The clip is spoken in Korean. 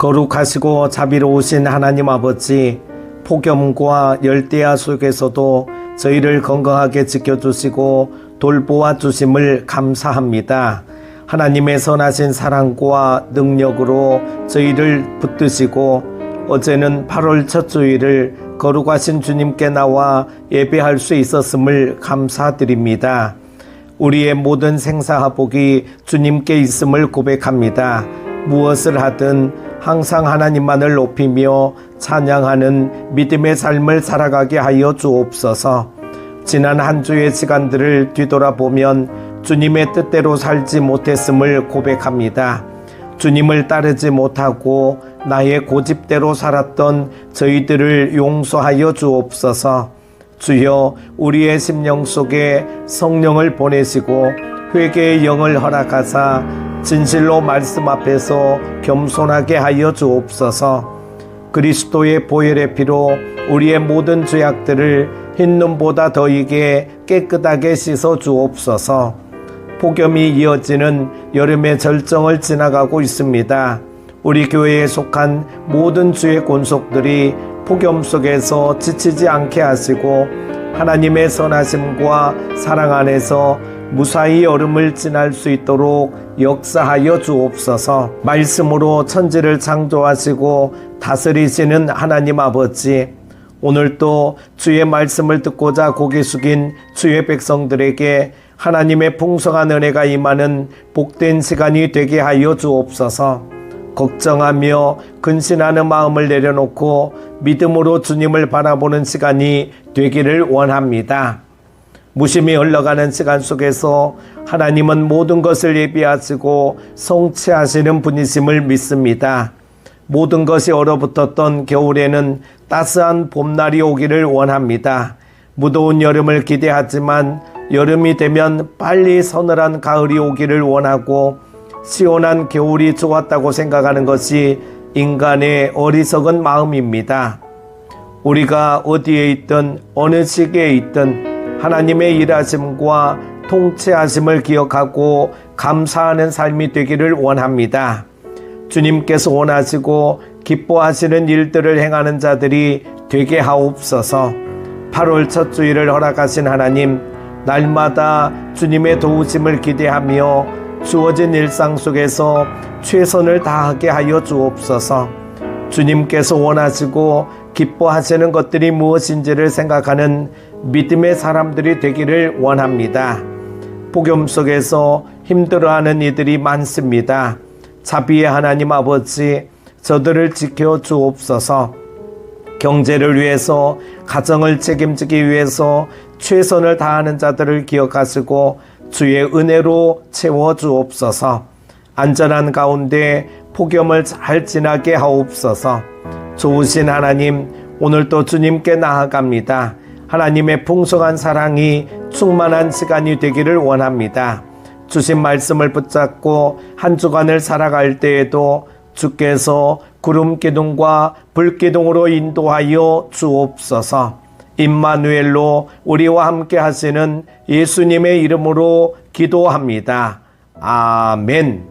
거룩하시고 자비로우신 하나님 아버지, 폭염과 열대야 속에서도 저희를 건강하게 지켜주시고 돌보아 주심을 감사합니다. 하나님의 선하신 사랑과 능력으로 저희를 붙드시고 어제는 8월 첫 주일을 거룩하신 주님께 나와 예배할 수 있었음을 감사드립니다. 우리의 모든 생사화복이 주님께 있음을 고백합니다. 무엇을 하든 항상 하나님만을 높이며 찬양하는 믿음의 삶을 살아가게 하여 주옵소서. 지난 한 주의 시간들을 뒤돌아보면 주님의 뜻대로 살지 못했음을 고백합니다. 주님을 따르지 못하고 나의 고집대로 살았던 저희들을 용서하여 주옵소서. 주여 우리의 심령 속에 성령을 보내시고 회개의 영을 허락하사 진실로 말씀 앞에서 겸손하게 하여 주옵소서. 그리스도의 보혈의 피로 우리의 모든 죄악들을 흰눈보다 더 이게 깨끗하게 씻어 주옵소서. 폭염이 이어지는 여름의 절정을 지나가고 있습니다. 우리 교회에 속한 모든 주의 권속들이 폭염 속에서 지치지 않게 하시고 하나님의 선하심과 사랑 안에서 무사히 여름을 지날 수 있도록 역사하여 주옵소서. 말씀으로 천지를 창조하시고 다스리시는 하나님 아버지, 오늘도 주의 말씀을 듣고자 고개 숙인 주의 백성들에게 하나님의 풍성한 은혜가 임하는 복된 시간이 되게 하여 주옵소서. 걱정하며 근신하는 마음을 내려놓고 믿음으로 주님을 바라보는 시간이 되기를 원합니다. 무심히 흘러가는 시간 속에서 하나님은 모든 것을 예비하시고 성취하시는 분이심을 믿습니다. 모든 것이 얼어붙었던 겨울에는 따스한 봄날이 오기를 원합니다. 무더운 여름을 기대하지만 여름이 되면 빨리 서늘한 가을이 오기를 원하고 시원한 겨울이 좋았다고 생각하는 것이 인간의 어리석은 마음입니다. 우리가 어디에 있든 어느 시기에 있든 하나님의 일하심과 통치하심을 기억하고 감사하는 삶이 되기를 원합니다. 주님께서 원하시고 기뻐하시는 일들을 행하는 자들이 되게 하옵소서. 8월 첫 주일을 허락하신 하나님, 날마다 주님의 도우심을 기대하며 주어진 일상 속에서 최선을 다하게 하여 주옵소서. 주님께서 원하시고 기뻐하시는 것들이 무엇인지를 생각하는 믿음의 사람들이 되기를 원합니다. 복음 속에서 힘들어하는 이들이 많습니다. 자비의 하나님 아버지, 저들을 지켜 주옵소서. 경제를 위해서 가정을 책임지기 위해서 최선을 다하는 자들을 기억하시고 주의 은혜로 채워 주옵소서. 안전한 가운데 폭염을 잘 지나게 하옵소서. 좋으신 하나님, 오늘도 주님께 나아갑니다. 하나님의 풍성한 사랑이 충만한 시간이 되기를 원합니다. 주신 말씀을 붙잡고 한 주간을 살아갈 때에도 주께서 구름 기둥과 불 기둥으로 인도하여 주옵소서. 임마누엘로 우리와 함께 하시는 예수님의 이름으로 기도합니다. 아멘.